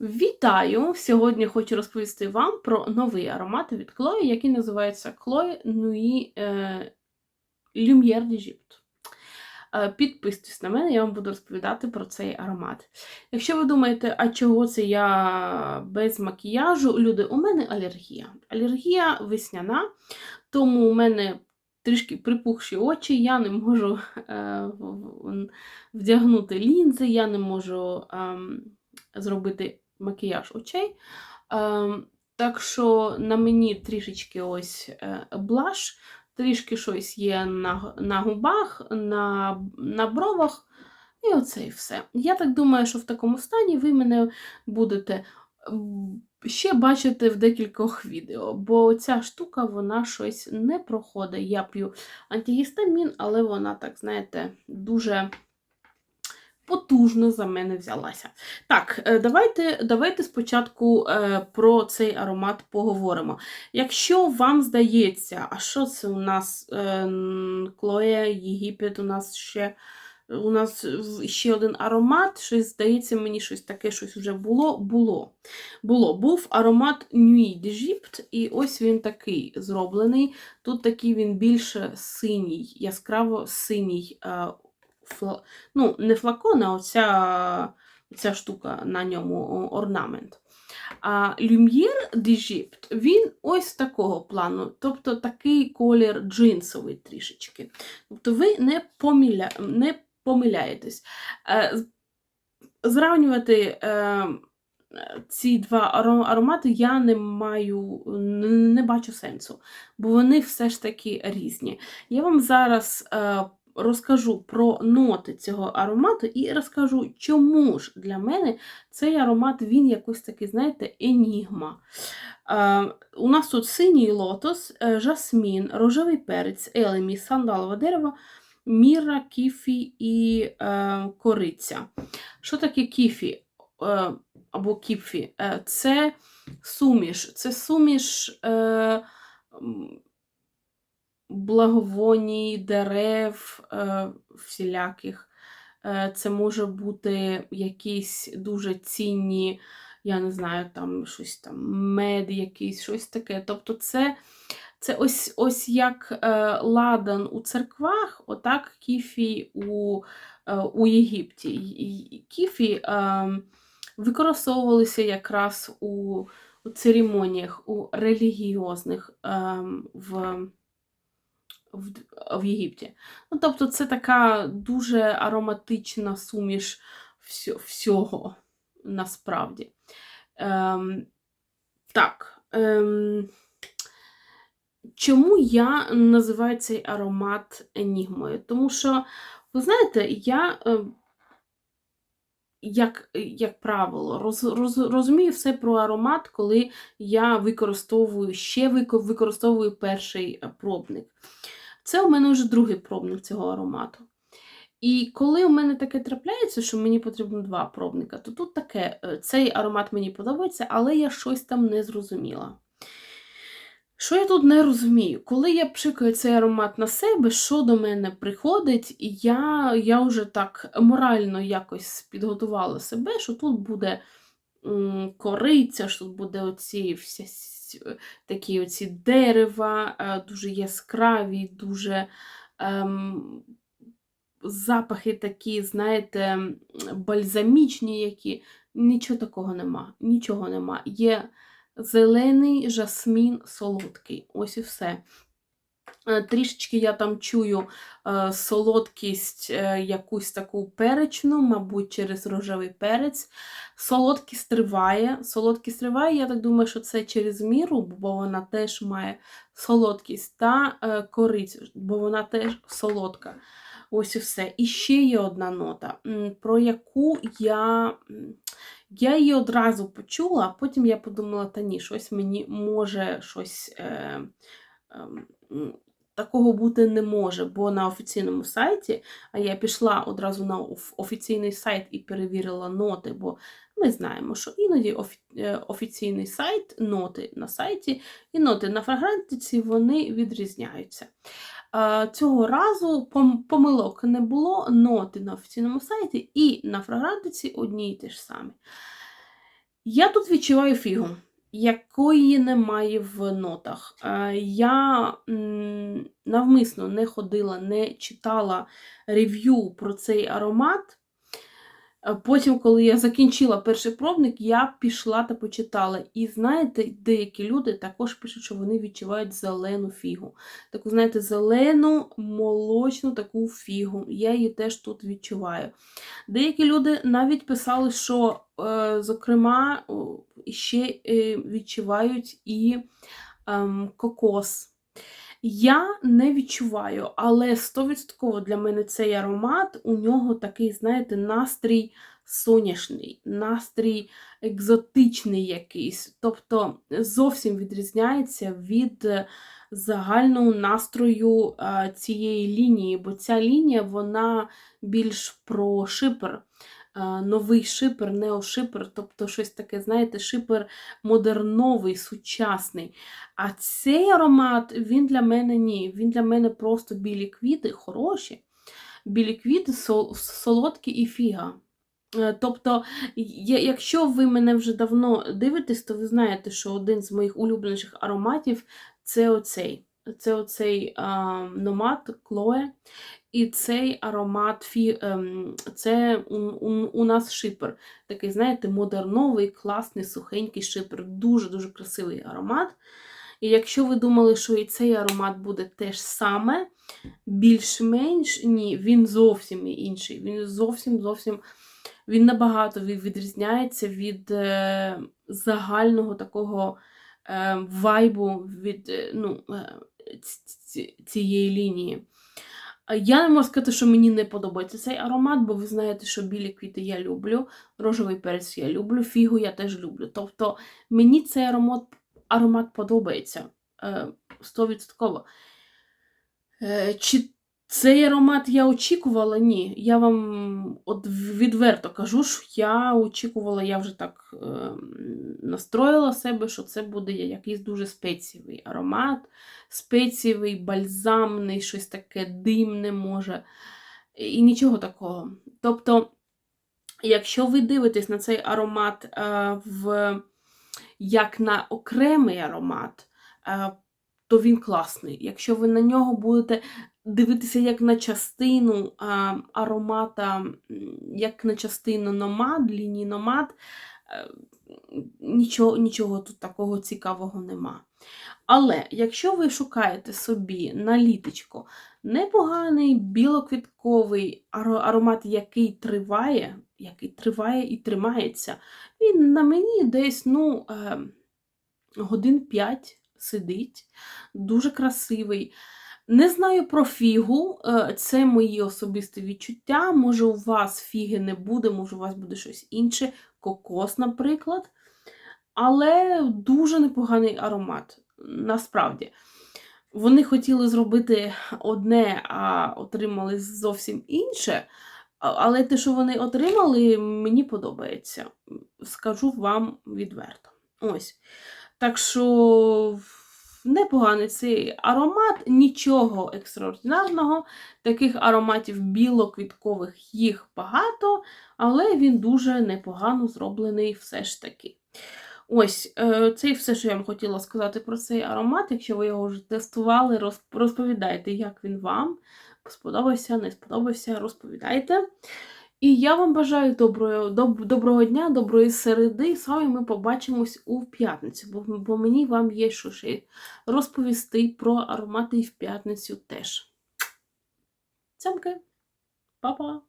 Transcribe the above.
Вітаю! Сьогодні хочу розповісти вам про новий аромат від Chloe, який називається Chloe Nuit е, Lumière d'Egypte. Е, Підписуйтесь на мене, я вам буду розповідати про цей аромат. Якщо ви думаєте, а чого це я без макіяжу, люди, у мене алергія. Алергія весняна, тому у мене трішки припухші очі, я не можу е, вдягнути лінзи, я не можу ем, зробити макіяж очей. Ем, так що на мені трішечки ось е, блаш, трішки щось є на, на губах, на, на бровах. І оце і все. Я так думаю, що в такому стані ви мене будете ще бачити в декількох відео, бо ця штука вона щось не проходить. Я п'ю антигістамін, але вона, так, знаєте, дуже потужно за мене взялася. Так, е, давайте, давайте спочатку е, про цей аромат поговоримо. Якщо вам здається, а що це у нас е, Клоя, Єгипет, у нас ще. У нас ще один аромат, щось здається, мені щось таке щось вже було. Було. Було. Був аромат Nuit d'Egypte, і ось він такий зроблений. Тут такий він більше синій, яскраво синій. Фла... Ну, не флакон, а оця, оця штука на ньому орнамент. А Lumière d'Egypte, він ось такого плану, тобто такий колір джинсовий трішечки. Тобто ви не, помиля... не помиляєтесь. Е, з- Зрівнювати е, ці два аромати я не маю, не, не бачу сенсу, бо вони все ж таки різні. Я вам зараз е, розкажу про ноти цього аромату і розкажу, чому ж для мене цей аромат він якось такий, знаєте, енігма. Е, у нас тут синій лотос, е, жасмін, рожевий перець, елемі, сандалове дерево, міра, кіфі і е, кориця. Що таке кіфі е, або кіпфі? Е, це суміш. Це суміш е, благовоній, дерев е, всіляких. Е, Це може бути якісь дуже цінні, я не знаю, там щось там, мед якийсь, щось таке. Тобто це, це ось, ось як е, ладан у церквах, отак кіфі у, у Єгипті. Кіфі використовувалися якраз у, у церемоніях, у релігіозних е, в в, в Єгипті. Ну, тобто це така дуже ароматична суміш всьо- всього насправді. Ем, так. Ем, чому я називаю цей аромат енігмою? Тому що, ви знаєте, я. е, Як, як правило, роз, роз, розумію все про аромат, коли я використовую ще використовую перший е, пробник. Це у мене вже другий пробник цього аромату. І коли у мене таке трапляється, що мені потрібно два пробника, то тут таке, е, цей аромат мені подобається, але я щось там не зрозуміла. Що я тут не розумію? Коли я пшикаю цей аромат на себе, що до мене приходить, я, я вже так морально якось підготувала себе, що тут буде кориця, що тут буде оці всі, с- такі оці дерева, е, дуже яскраві, дуже ем, запахи такі, знаєте, бальзамічні, які. Нічого такого нема. Нічого нема. Є зелений жасмін солодкий. Ось і все. Е, Трішечки я там чую е, солодкість е, якусь таку перечну, мабуть, через рожевий перець. Солодкість триває. Солодкість триває, я так думаю, що це через міру, бо вона теж має солодкість та е, корицю, бо вона теж солодка. Ось і все. І ще є одна нота, про яку я. я її одразу почула, а потім я подумала, та ні, щось мені може щось е, м, такого бути не може, бо на офіційному сайті, а я пішла одразу на офіційний сайт і перевірила ноти, бо ми знаємо, що іноді е, офіційний сайт, ноти на сайті і ноти на фрагрантиці вони відрізняються. Цього разу помилок не було, ноти на офіційному сайті і на фрагрантиці одні й ті ж самі. Я тут відчуваю фігу, якої немає в нотах. Е, Я навмисно не ходила, не читала рев'ю про цей аромат. Е, Потім, коли я закінчила перший пробник, я пішла та почитала. І знаєте, деякі люди також пишуть, що вони відчувають зелену фігу. Таку, знаєте, зелену, молочну таку фігу. Я її теж тут відчуваю. Деякі люди навіть писали, що, е, зокрема, ще е, відчувають і ем, кокос. Я не відчуваю, але 100% для мене цей аромат, у нього такий, знаєте, настрій соняшний, настрій екзотичний якийсь. Тобто зовсім відрізняється від е, загального настрою е, цієї лінії, бо ця лінія вона більш про шипер. Е, Новий шипер, неошипер, тобто щось таке, знаєте, шипер модерновий, сучасний. А цей аромат, він для мене ні. Він для мене просто білі квіти, хороші. Білі квіти, солодкі і фіга. Е, Тобто, якщо ви мене вже давно дивитесь, то ви знаєте, що один з моїх улюбленіших ароматів це оцей. Це оцей а, номад Клоe. І цей аромат фі, ем, це у, у, у нас шипер. Такий, знаєте, модерновий, класний, сухенький шипер. Дуже-дуже красивий аромат. І якщо ви думали, що і цей аромат буде теж саме, більш-менш, ні, він зовсім інший. Він зовсім зовсім він набагато відрізняється від е, загального такого е, вайбу від е, ну, е, цієї лінії. Я не можу сказати, що мені не подобається цей аромат, бо ви знаєте, що білі квіти я люблю, рожевий перець я люблю, фігу я теж люблю. Тобто мені цей аромат, аромат подобається е, 100%. Е, Чи цей аромат я очікувала? Ні. Я вам от відверто кажу, що я очікувала, я вже так е, настроїла себе, що це буде якийсь дуже спецієвий аромат, спецієвий, бальзамний, щось таке димне може. І нічого такого. Тобто, якщо ви дивитесь на цей аромат е, в, як на окремий аромат, е, то він класний. Якщо ви на нього будете дивитися як на частину а, аромата, як на частину номад, лінії номад, е, нічого, нічого тут такого цікавого нема. Але якщо ви шукаєте собі на літочко непоганий білоквітковий аромат, який триває, який триває і тримається, він на мені десь ну, е, годин 5 сидить, дуже красивий. Не знаю про фігу, е, це мої особисті відчуття. Може, у вас фіги не буде, може, у вас буде щось інше, кокос, наприклад. Але дуже непоганий аромат. Насправді. Вони хотіли зробити одне, а отримали зовсім інше. Але те, що вони отримали, мені подобається. Скажу вам відверто. Ось. Так що непоганий цей аромат, нічого екстраординарного. Таких ароматів білоквіткових їх багато, але він дуже непогано зроблений все ж таки. Ось, е, це і все, що я вам хотіла сказати про цей аромат. Якщо ви його вже тестували, розповідайте, як він вам. Сподобався, не сподобався, розповідайте. І я вам бажаю доброго, доб, доброго дня, доброї середи. З вами ми побачимось у п'ятницю, бо, бо мені вам є що ще розповісти про аромати і в п'ятницю теж. Цямки, Па-па!